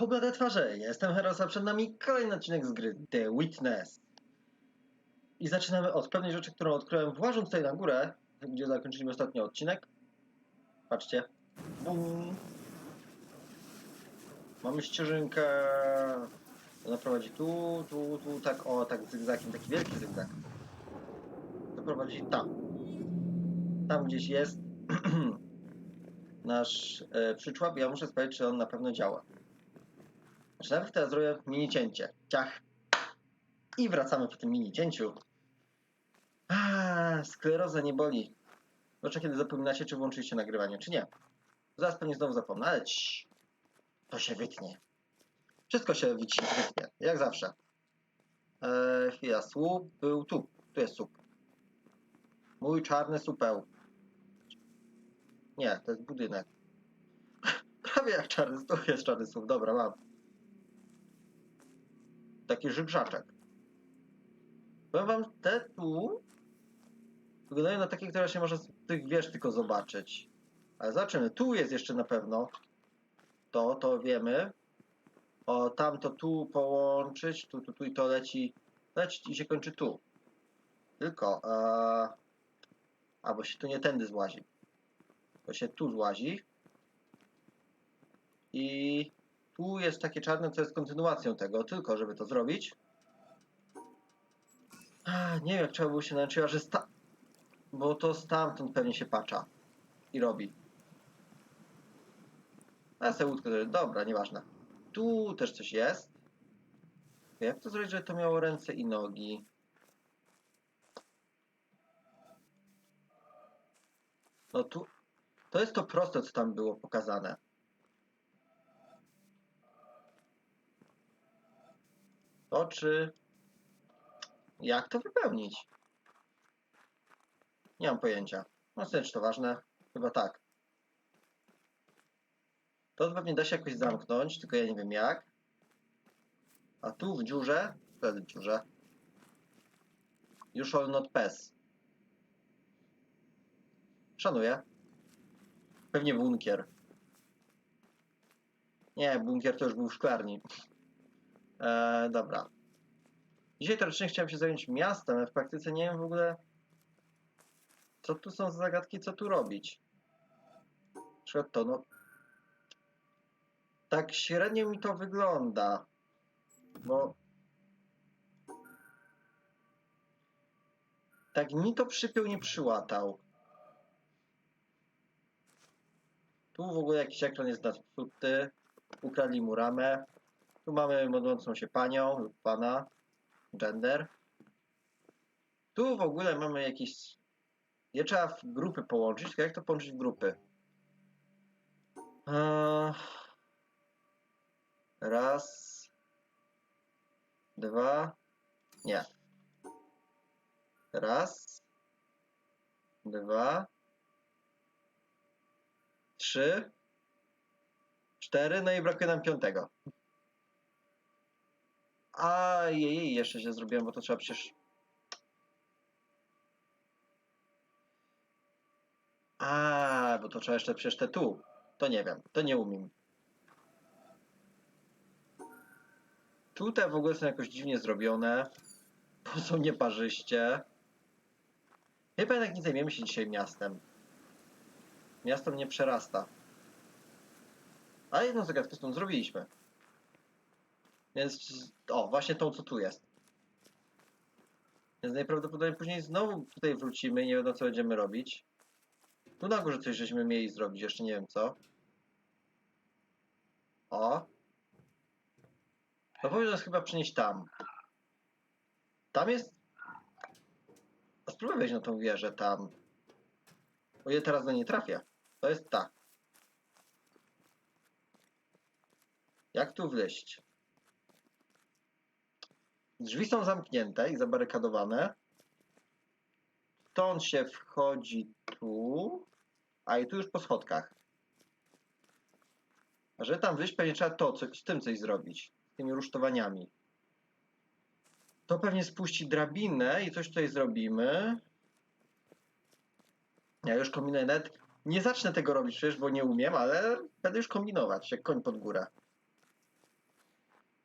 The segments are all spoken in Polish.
Poblade twarze, jestem Heros, a przed nami kolejny odcinek z gry The Witness. I zaczynamy od pewnej rzeczy, którą odkryłem włażąc tutaj na górę, gdzie zakończyliśmy ostatni odcinek. Patrzcie. Bum. Mamy ścieżynkę. Ona prowadzi tu, tu, tu, tak, o, tak zygzakiem, taki wielki zygzak. To prowadzi tam. Tam gdzieś jest nasz e, przyczłap. Ja muszę sprawdzić, czy on na pewno działa. Znaczy teraz zrobię mini cięcie. Ciach. I wracamy po tym mini cięciu. A, skleroza nie boli. Zwłaszcza kiedy zapominacie, czy włączyliście nagrywanie, czy nie. Zaraz pewnie znowu zapomnę, ale to się wytnie. Wszystko się wytnie, jak zawsze. Eee, chwila, słup był tu. Tu jest słup. Mój czarny supeł. Nie, to jest budynek. Prawie jak czarny, tu jest czarny słup. Dobra, mam. Taki żygrzaczek. Powiem wam, te tu wyglądają na takie, które się może z tych wież tylko zobaczyć. Ale zobaczymy. Tu jest jeszcze na pewno. To, to wiemy. O, tamto tu połączyć. Tu, tu, tu i to leci. Leci i się kończy tu. Tylko. E... A, bo się tu nie tędy złazi. To się tu złazi. I tu jest takie czarne, co jest kontynuacją tego. Tylko, żeby to zrobić. Nie wiem, jak trzeba było się nauczyła, że sta... Bo to stamtąd pewnie się pacza. I robi. A sobie łódkę. Dobra, nieważne. Tu też coś jest. Jak to zrobić, żeby to miało ręce i nogi? No tu... To jest to proste, co tam było pokazane. To czy... Jak to wypełnić? Nie mam pojęcia. No czy to ważne? Chyba tak. To pewnie da się jakoś zamknąć, tylko ja nie wiem jak. A tu w dziurze, wtedy w dziurze. You shall not pass. Szanuję. Pewnie bunkier. Nie, bunkier to już był w szklarni. Eee, dobra. Dzisiaj teoretycznie chciałem się zająć miastem, ale w praktyce nie wiem w ogóle, co tu są za zagadki, co tu robić. Na przykład to, no. Tak średnio mi to wygląda. Bo. Tak ni to przypiął, nie przyłatał. Tu w ogóle jakiś ekran jest zepsuty. Ukradli mu ramę. Tu mamy modlącą się panią lub pana. Gender. Tu w ogóle mamy jakieś... Je trzeba w grupy połączyć, tylko jak to połączyć w grupy? Eee, Raz. Dwa. Nie. Raz. Dwa. Trzy. Cztery. No i brakuje nam piątego. A jej, jeszcze się zrobiłem, bo to trzeba przecież. A, bo to trzeba jeszcze przecież te tu. To nie wiem, to nie umiem. Tutaj w ogóle są jakoś dziwnie zrobione. Bo są nieparzyście. Chyba jednak nie zajmiemy się dzisiaj miastem. Miasto mnie przerasta. Ale jedną zagadkę stąd zrobiliśmy. Więc, o, właśnie tą, co tu jest. Więc najprawdopodobniej później znowu tutaj wrócimy i nie wiadomo, co będziemy robić. Tu na górze coś żeśmy mieli zrobić, jeszcze nie wiem co. O. No powinien nas chyba przynieść tam. Tam jest... A spróbuj wejść na tą wieżę tam. O ile teraz do niej trafię. To jest ta. Jak tu wleść? Drzwi są zamknięte i zabarykadowane. Stąd się wchodzi tu. A i tu już po schodkach. A żeby tam wyjść, pewnie trzeba to, coś, z tym coś zrobić. Z tymi rusztowaniami. To pewnie spuści drabinę i coś tutaj zrobimy. Ja już kombinuję nawet. Nie zacznę tego robić przecież, bo nie umiem, ale będę już kombinować, jak koń pod górę.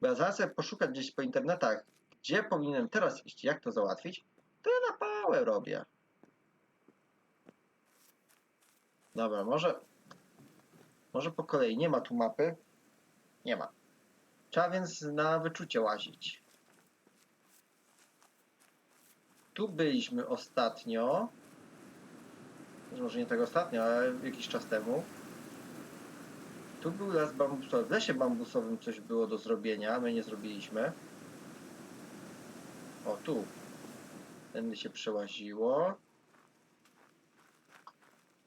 Bo ja zaraz poszukać gdzieś po internetach, gdzie powinienem teraz iść, jak to załatwić, to ja na pałę robię. Dobra, może... Może po kolei. Nie ma tu mapy. Nie ma. Trzeba więc na wyczucie łazić. Tu byliśmy ostatnio. Może nie tak ostatnio, ale jakiś czas temu. Tu był las bambusowy. W lesie bambusowym coś było do zrobienia, my nie zrobiliśmy. O, tu. Tędy się przełaziło.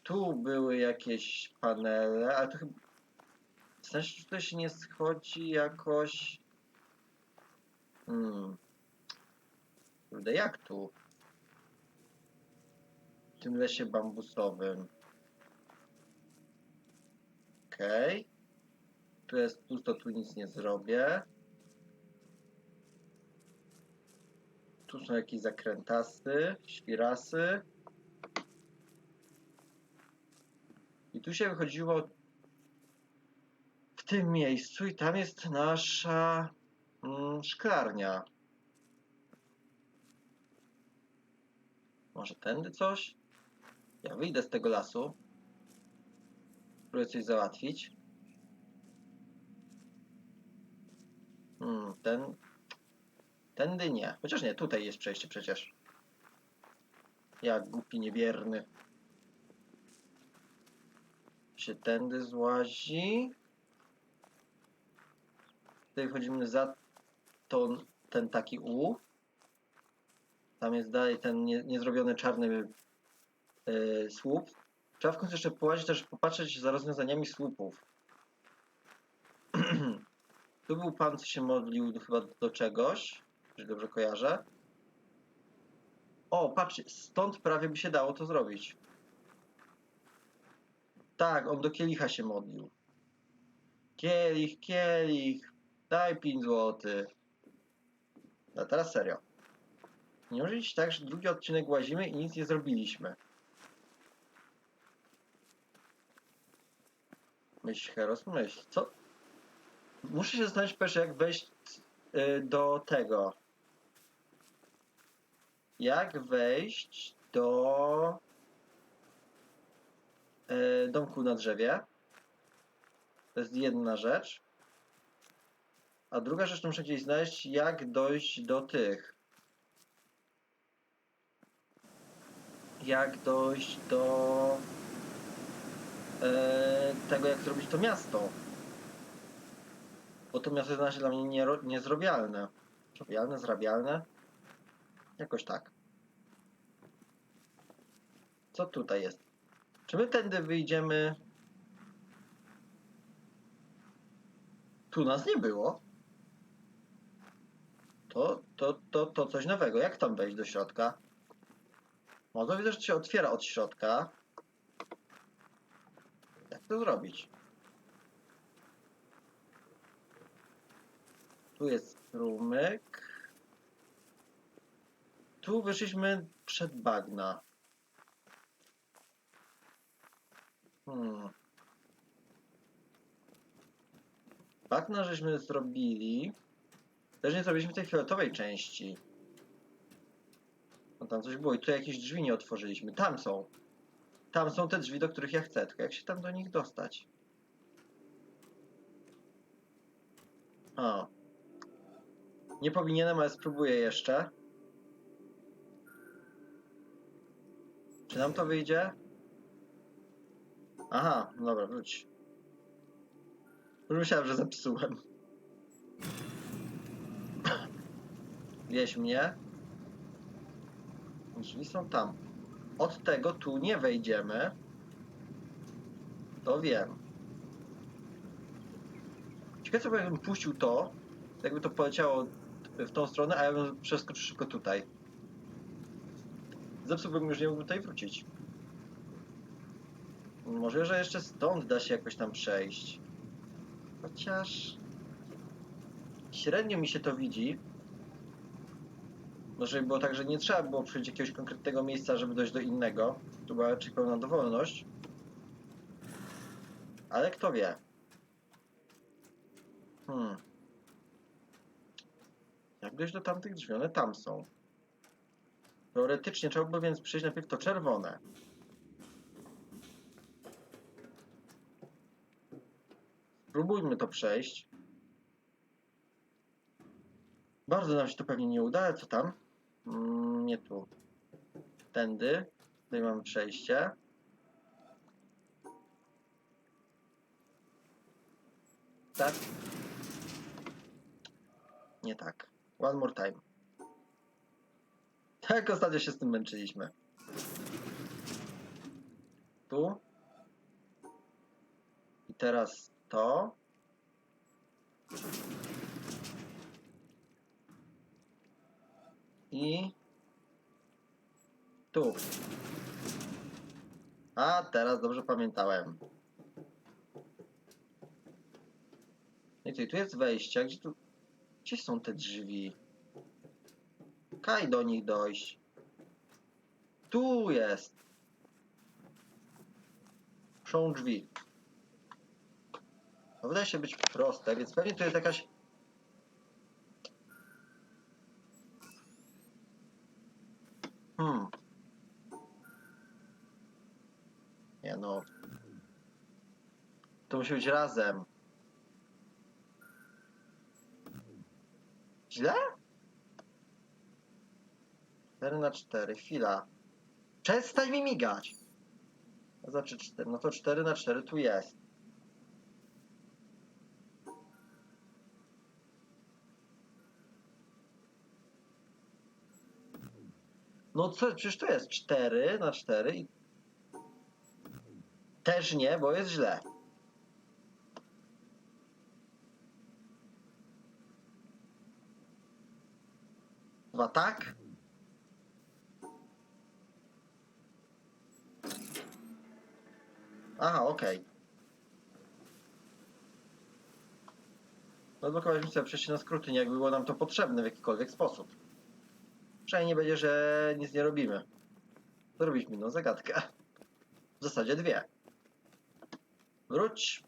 Tu były jakieś panele, ale to chyba... W sensie, czy tutaj się nie schodzi jakoś... Hmm. Kurde, jak tu? W tym lesie bambusowym. Okej. Tu jest pusto, tu nic nie zrobię. Tu są jakieś zakrętasy, świrasy. I tu się wychodziło w tym miejscu i tam jest nasza mm, szklarnia. Może tędy coś? Ja wyjdę z tego lasu. Spróbuję coś załatwić. Hmm, ten... Tędy nie. Chociaż nie, tutaj jest przejście przecież. Jak głupi, niewierny. Się tędy złazi. Tutaj wchodzimy za to, ten taki U. Tam jest dalej ten nie, niezrobiony czarny yy, słup. Trzeba w końcu jeszcze połazić, też popatrzeć za rozwiązaniami słupów. tu był pan, co się modlił chyba do czegoś, jeżeli dobrze kojarzę. O, patrzcie, stąd prawie by się dało to zrobić. Tak, on do kielicha się modlił. Kielich, kielich, daj 5 złotych. No teraz serio. Nie może być tak, że drugi odcinek łazimy i nic nie zrobiliśmy. Myśl, Heros, myśl. Co? Muszę się zastanowić jak wejść y, do tego. Jak wejść do y, domku na drzewie. To jest jedna rzecz. A druga rzecz, to muszę gdzieś znaleźć, jak dojść do tych. Jak dojść do e, tego, jak zrobić to miasto. Bo to miasto jest dla mnie niero- niezrobialne. Zrobialne, zrabialne? Jakoś tak. Co tutaj jest? Czy my tędy wyjdziemy? Tu nas nie było. To, to, to, to coś nowego. Jak tam wejść do środka? Może widzę, że się otwiera od środka. Jak to zrobić? Tu jest strumyk. Tu wyszliśmy przed bagna. Hmm. Bagna żeśmy zrobili. Też nie zrobiliśmy tej fioletowej części. No tam coś było i tu jakieś drzwi nie otworzyliśmy. Tam są. Tam są te drzwi, do których ja chcę. Tylko jak się tam do nich dostać? O. Nie powinienem, ale spróbuję jeszcze. Czy nam to wyjdzie? Aha, no dobra, wróć. Już myślałem, że zepsułem. Wieź mnie. Drzwi są tam. Od tego tu nie wejdziemy. To wiem. Ciekawe co jakbym puścił to, jakby to poleciało w tą stronę, a ja bym przeskoczył szybko tutaj. Zepsułbym już nie mógłbym tutaj wrócić. Może, że jeszcze stąd da się jakoś tam przejść. Chociaż... Średnio mi się to widzi. Żeby było tak, że nie trzeba było przyjść jakiegoś konkretnego miejsca, żeby dojść do innego. Tu była raczej pełna dowolność. Ale kto wie. Hmm. dojść do tamtych drzwi, one tam są. Teoretycznie trzeba by więc przejść najpierw to czerwone. Spróbujmy to przejść. Bardzo nam się to pewnie nie uda, ale co tam? Mm, nie tu. Tędy. Tutaj mamy przejście. Tak? Nie tak. One more time. Tak ostatnio się z tym męczyliśmy. Tu. I teraz to. I tu. A teraz dobrze pamiętałem. I tu, tu jest wejście. Gdzie tu. Gdzie są te drzwi? Kaj do nich dojść. Tu jest. Są drzwi. To wydaje się być proste, więc pewnie tu jest jakaś. Hmm. Nie no. To musi być razem. Źle? 4 na 4, chwila. Przestań mi migać! To znaczy 4, no to 4 na 4 tu jest. No co, przecież to jest 4 na 4 i... Też nie, bo jest źle. Chyba tak? Aha, okej. Odblokowaliśmy sobie przejście na skróty, nie jakby było nam to potrzebne w jakikolwiek sposób. Przynajmniej nie będzie, że nic nie robimy. Zrobiliśmy inną zagadkę. W zasadzie dwie. Wróć.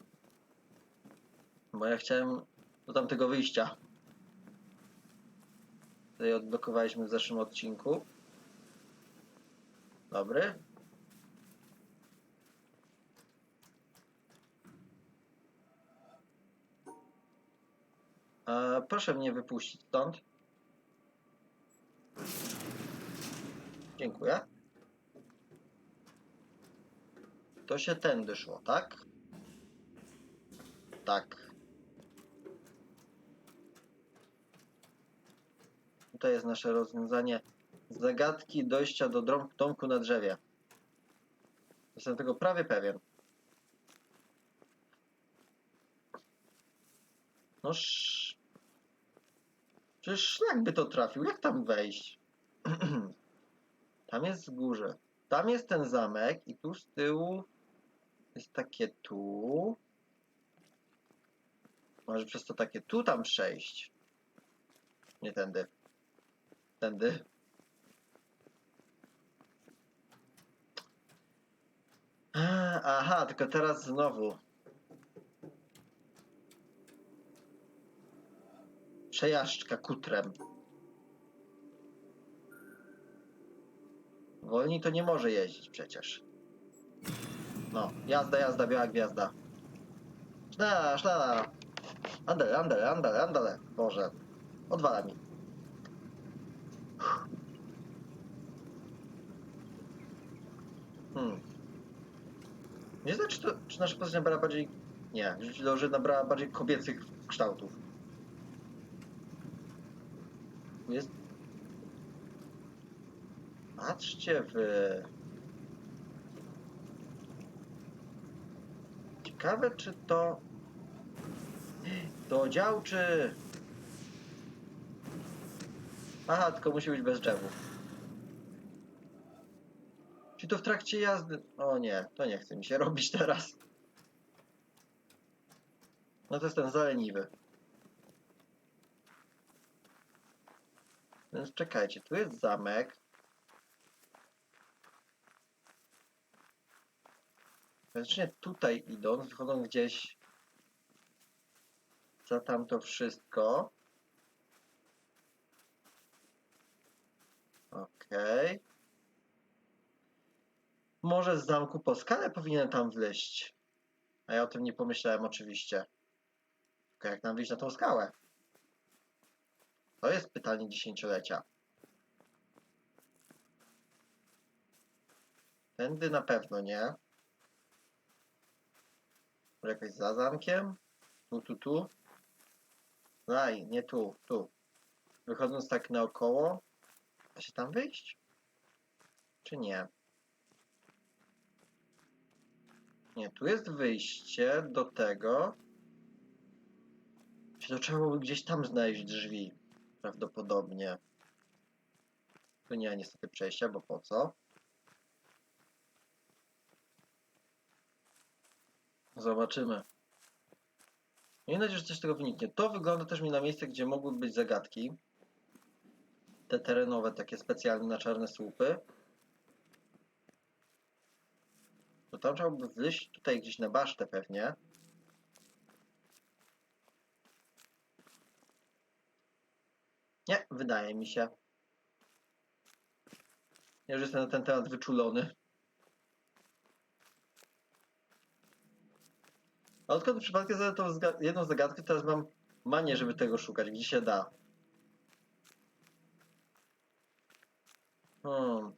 Bo ja chciałem do tamtego wyjścia. Tutaj odblokowaliśmy w zeszłym odcinku. Dobry. E, proszę mnie wypuścić stąd. Dziękuję. To się tędy szło, tak? Tak. Tutaj jest nasze rozwiązanie zagadki dojścia do domku na drzewie. Jestem tego prawie pewien. No sz... Przecież szlak by to trafił. Jak tam wejść? tam jest wzgórze. Tam jest ten zamek i tu z tyłu jest takie tu. Może przez to takie tu tam przejść. Nie tędy. Tędy. Aha, tylko teraz znowu. Przejażdżka kutrem. Wolniej to nie może jeździć przecież. No, jazda, jazda, biała gwiazda. Szna, szna. Andale, andale, andale, andale. Boże. Odwala mi. Hmm. Nie znam, czy, to, czy nasza postać nabrała bardziej... Nie, do, że nabrała bardziej kobiecych kształtów. Tu Jest... Patrzcie wy... Ciekawe, czy to... To działczy... Aha, tylko musi być bez drzewów. Czy to w trakcie jazdy? O nie, to nie chce mi się robić teraz. No to jest ten zaleniwy. Więc czekajcie, tu jest zamek. Faktycznie tutaj idąc, wychodząc gdzieś za tamto wszystko. Okej. Może z zamku po skalę powinien tam wleść. A ja o tym nie pomyślałem oczywiście. Tylko jak nam wyjść na tą skałę? To jest pytanie dziesięciolecia. Tędy na pewno nie. Jakoś za zamkiem? Tu, tu, tu. Daj, nie tu, tu. Wychodząc tak naokoło, da się tam wyjść? Czy nie? Nie, tu jest wyjście do tego. Czy to trzeba byłoby gdzieś tam znaleźć drzwi? Prawdopodobnie. Tu nie ma niestety przejścia, bo po co? Zobaczymy. Miejmy nadzieję, że coś z tego wyniknie. To wygląda też mi na miejsce, gdzie mogły być zagadki. Te terenowe, takie specjalne na czarne słupy. To tam trzeba by wyjść tutaj gdzieś na basztę pewnie. Nie, wydaje mi się. Ja już jestem na ten temat wyczulony. A odkąd przypadkiem zadałem tą jedną zagadkę, teraz mam manię, żeby tego szukać, gdzie się da. Hmm.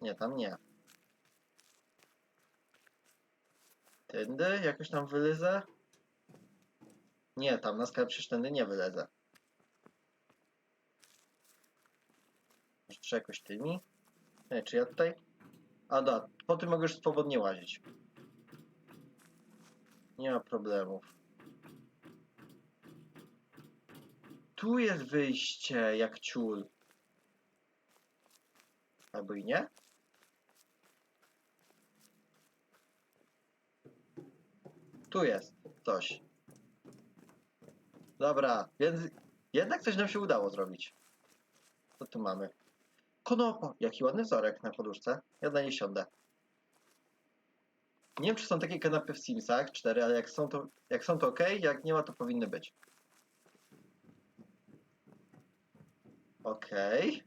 Nie, tam nie. Tędy? Jakoś tam wylezę? Nie, tam na sklep przecież tędy nie wylezę. Trzeba jakoś tymi? Nie, czy ja tutaj? A da, po tym mogę już swobodnie łazić. Nie ma problemów. Tu jest wyjście, jak ciul. Albo i nie? Tu jest coś. Dobra, więc jednak coś nam się udało zrobić. Co tu mamy? Konopa! Jaki ładny wzorek na poduszce. Ja na nie siądę. Nie wiem, czy są takie kanapy w Simsach 4, ale jak są to, jak są to ok, jak nie ma, to powinny być. Okej.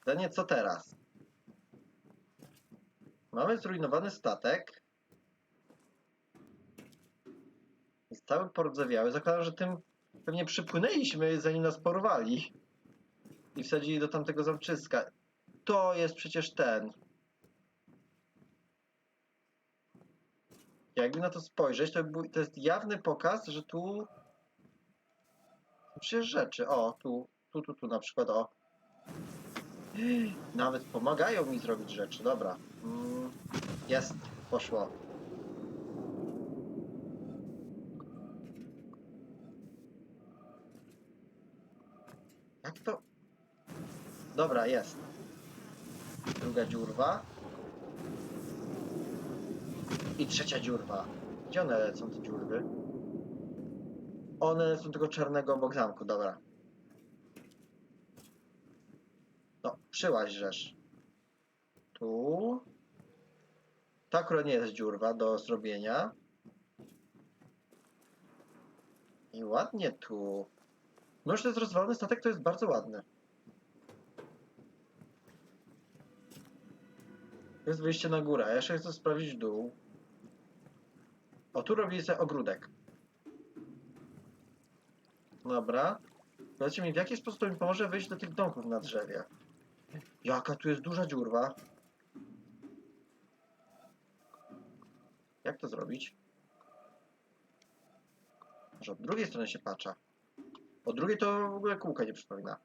Pytanie, co teraz? Mamy zrujnowany statek. Jest cały pordzewiały. Zakładam, że tym pewnie przypłynęliśmy, zanim nas porwali. I wsadzili do tamtego zamczyska. To jest przecież ten. Jakby na to spojrzeć, to, to jest jawny pokaz, że tu przecież rzeczy. O, tu, tu, tu, tu na przykład, o. Nawet pomagają mi zrobić rzeczy, dobra. Mm, jest, poszło. Jak to? Dobra, jest. Druga dziurwa. I trzecia dziurwa. Gdzie one lecą, te dziurwy? One lecą tego czarnego obok zamku, dobra. No, przyłaź rzesz. Tu. To akurat nie jest dziurwa do zrobienia. I ładnie tu. No, że to jest rozwalony statek, to jest bardzo ładny. Jest wyjście na górę, a jeszcze chcę sprawdzić dół. O, tu robili sobie ogródek. Dobra. Powiedzcie mi, w jaki sposób to mi pomoże wyjść do tych domków na drzewie? Jaka tu jest duża dziurwa. Jak to zrobić? Może od drugiej strony się patrza. Od drugiej to w ogóle kółka nie przypomina.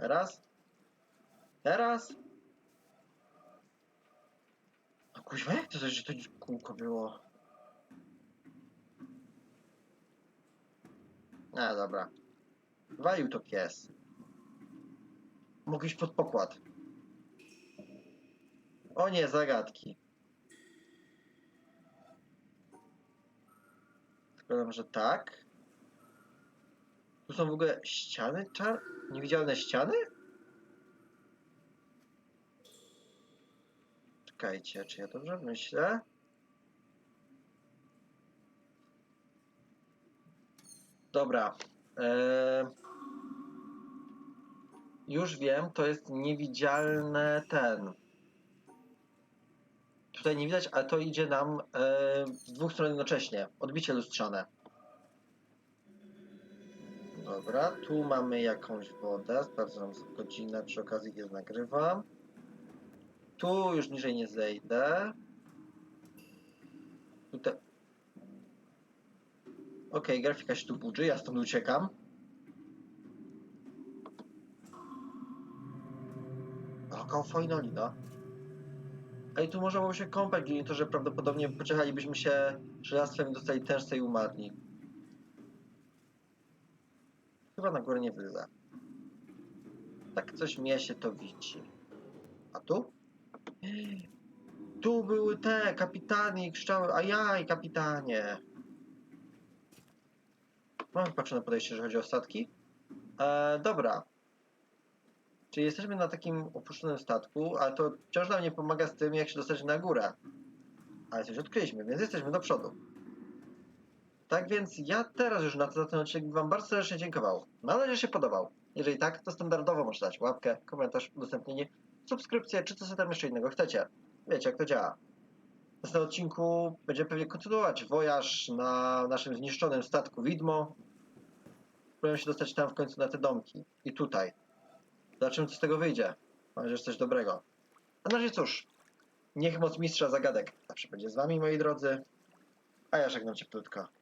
Teraz? Teraz? A kuźwa, jak to, że to kółko było? A, dobra. Walił to pies. Mogę iść pod pokład. O nie, zagadki. Składam, że tak. Tu są w ogóle ściany czar... Niewidzialne ściany? Czekajcie, czy ja dobrze myślę? Dobra. Eee... Już wiem, to jest niewidzialne ten. Tutaj nie widać, ale to idzie nam e, z dwóch stron jednocześnie. Odbicie lustrzane. Dobra, tu mamy jakąś wodę. Sprawdzam za godzinę, przy okazji je nagrywam. Tu już niżej nie zejdę. Tutaj. Okej, grafika się tu budzi, ja stąd uciekam. Jaka fajna lina. Ej, tu było się kąpać, nie to, że prawdopodobnie pociechalibyśmy się żelastwem i dostali tężce i umarli. Chyba na górę nie wylezę. Tak coś mnie się to widzi. A tu? Tu były te kapitanie i krzyczały, ajaj, kapitanie. Mam patrzę podejście, jeżeli chodzi o statki. E, dobra. Czyli jesteśmy na takim opuszczonym statku, ale to wciąż nam nie pomaga z tym, jak się dostać na górę. Ale coś odkryliśmy, więc jesteśmy do przodu. Tak więc ja teraz już na za ten odcinek Wam bardzo serdecznie dziękował. Mam nadzieję, że się podobał. Jeżeli tak, to standardowo możecie dać łapkę, komentarz, udostępnienie, subskrypcję, czy co sobie tam jeszcze innego chcecie. Wiecie, jak to działa. W następnym odcinku będziemy pewnie kontynuować wojaż na naszym zniszczonym statku Widmo. Spróbujemy się dostać tam w końcu na te domki. I tutaj. Zobaczymy, co z tego wyjdzie. Mam nadzieję, że coś dobrego. A na razie cóż, niech moc mistrza zagadek zawsze będzie z wami, moi drodzy. A ja żegnam cię krótko.